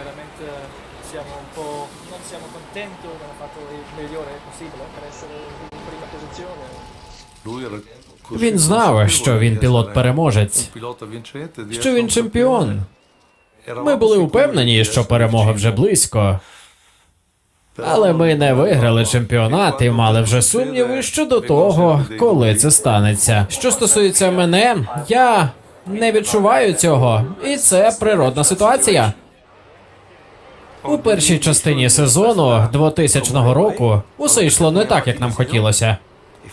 veramente siamo un po', non siamo contenti, abbiamo fatto il migliore possibile per essere in prima posizione. Він знав, що він пілот-переможець, що він чемпіон. Ми були упевнені, що перемога вже близько. Але ми не виграли чемпіонат і мали вже сумніви щодо того, коли це станеться. Що стосується мене, я не відчуваю цього, і це природна ситуація. У першій частині сезону 2000 року усе йшло не так, як нам хотілося.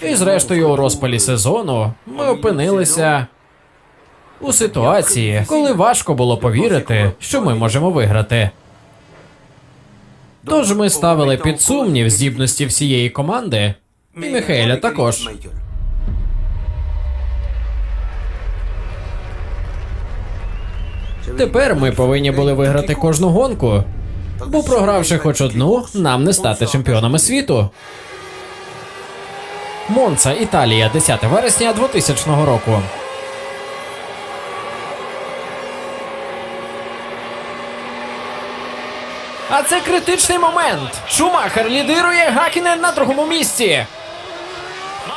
І зрештою, у розпалі сезону ми опинилися у ситуації, коли важко було повірити, що ми можемо виграти. Тож ми ставили під сумнів здібності всієї команди, і Михайля також. Тепер ми повинні були виграти кожну гонку, бо програвши хоч одну, нам не стати чемпіонами світу. Монца, Італія, 10 вересня 2000 року. А це критичний момент. Шумахер лідирує Гакінен на другому місці.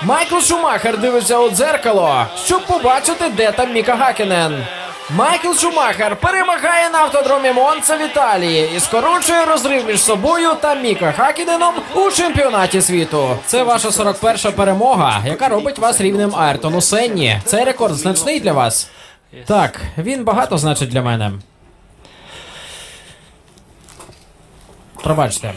Майкл Шумахер дивиться у дзеркало, щоб побачити, де там Міка Гакінен. Майкл Шумахер перемагає на автодромі Монца в Італії і скорочує розрив між собою та Міка Хакіненом у чемпіонаті світу. Це ваша 41-ша перемога, яка робить вас рівнем Айртону Сенні. Цей рекорд значний для вас. Так, він багато значить для мене. Пробачте.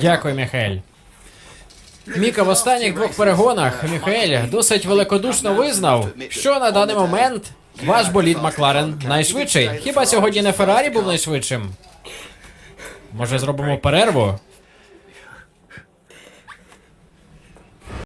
Дякую, Міхель. Міка в останніх двох перегонах Міхель досить великодушно визнав, що на даний момент ваш болід Макларен найшвидший. Хіба сьогодні не Феррарі був найшвидшим? Може, зробимо перерву?